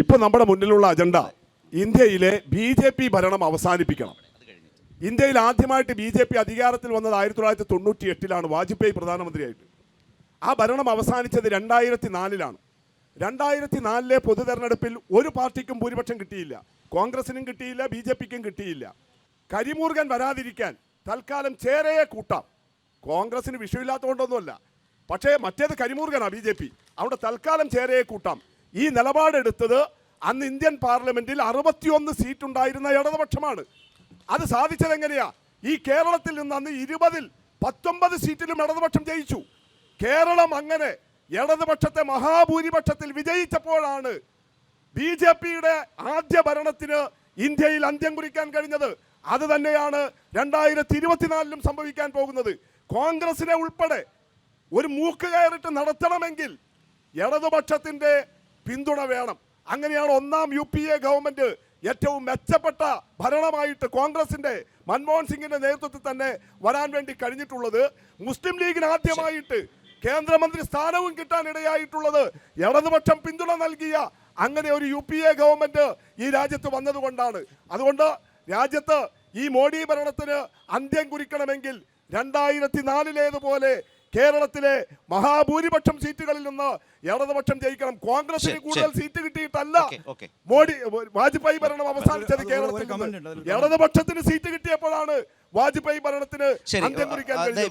ഇപ്പൊ നമ്മുടെ മുന്നിലുള്ള അജണ്ട ഇന്ത്യയിലെ ബി ജെ പി ഭരണം അവസാനിപ്പിക്കണം. ഇന്ത്യയിൽ ആദ്യമായിട്ട് ബി ജെ പി അധികാരത്തിൽ വന്നത് ആയിരത്തി തൊള്ളായിരത്തി തൊണ്ണൂറ്റി എട്ടിലാണ് വാജ്പേയി പ്രധാനമന്ത്രിയായിട്ട്. ആ ഭരണം അവസാനിച്ചത് രണ്ടായിരത്തി നാലിലാണ് രണ്ടായിരത്തി നാലിലെ പൊതു തെരഞ്ഞെടുപ്പിൽ ഒരു പാർട്ടിക്കും ഭൂരിപക്ഷം കിട്ടിയില്ല. കോൺഗ്രസിനും കിട്ടിയില്ല ബി ജെ പിക്കും കിട്ടിയില്ല. കരിമൂർഗൻ വരാതിരിക്കാൻ തൽക്കാലം ചേരയെ കൂട്ടാം. കോൺഗ്രസിന് വിഷയമില്ലാത്തതുകൊണ്ടൊന്നുമല്ല. പക്ഷേ മറ്റേത് കരിമൂർഗനാണ് ബി ജെ പി. അവിടെ തൽക്കാലം ചേരയെ കൂട്ടാം. ഈ നിലപാടെടുത്തത് അന്ന് ഇന്ത്യൻ പാർലമെന്റിൽ അറുപത്തിയൊന്ന് സീറ്റ് ഉണ്ടായിരുന്ന ഇടതുപക്ഷമാണ്. അത് സാധിച്ചത് എങ്ങനെയാ? ഈ കേരളത്തിൽ നിന്ന് അന്ന് ഇരുപതിൽ പത്തൊമ്പത് സീറ്റിലും ഇടതുപക്ഷം ജയിച്ചു. കേരളം അങ്ങനെ ഇടതുപക്ഷത്തെ മഹാഭൂരിപക്ഷത്തിൽ വിജയിച്ചപ്പോഴാണ് ബി ജെ പിയുടെ ആദ്യ ഭരണത്തിന് ഇന്ത്യയിൽ അന്ത്യം കുറിക്കാൻ കഴിഞ്ഞത്. അത് തന്നെയാണ് രണ്ടായിരത്തി ഇരുപത്തിനാലിലും സംഭവിക്കാൻ പോകുന്നത്. കോൺഗ്രസിനെ ഉൾപ്പെടെ ഒരു മൂക്ക് കയറിട്ട് നടത്തണമെങ്കിൽ ഇടതുപക്ഷത്തിന്റെ പിന്തുണ വേണം. അങ്ങനെയാണ് ഒന്നാം യു പി എ ഗവൺമെന്റ് ഏറ്റവും മെച്ചപ്പെട്ട ഭരണമായിട്ട് കോൺഗ്രസിന്റെ മൻമോഹൻ സിംഗിന്റെ നേതൃത്വത്തിൽ തന്നെ വരാൻ വേണ്ടി കഴിഞ്ഞിട്ടുള്ളത്. മുസ്ലിം ലീഗിന് ആദ്യമായിട്ട് കേന്ദ്രമന്ത്രി സ്ഥാനവും കിട്ടാൻ ഇടയായിട്ടുള്ളത് ഇടതുപക്ഷം പിന്തുണ നൽകിയ അങ്ങനെ ഒരു യു പി എ ഗവൺമെന്റ് ഈ രാജ്യത്ത് വന്നതുകൊണ്ടാണ്. അതുകൊണ്ട് രാജ്യത്ത് ഈ മോഡി ഭരണത്തിന് അന്ത്യം കുറിക്കണമെങ്കിൽ രണ്ടായിരത്തി നാലിലേതുപോലെ കേരളത്തിലെ മഹാഭൂരിപക്ഷം സീറ്റുകളിൽ നിന്ന് ഇടതുപക്ഷം ജയിക്കണം. കോൺഗ്രസിന് കൂടുതൽ സീറ്റ് കിട്ടിയിട്ടല്ല. മോഡി വാജ്പേയി ഭരണം അവസാനിച്ചത് കേരളത്തിൽ ഇടതുപക്ഷത്തിന് സീറ്റ് കിട്ടിയപ്പോഴാണ് വാജ്പേയി ഭരണത്തിന് അന്ത്യം കുറിക്കാൻ കഴിഞ്ഞത്.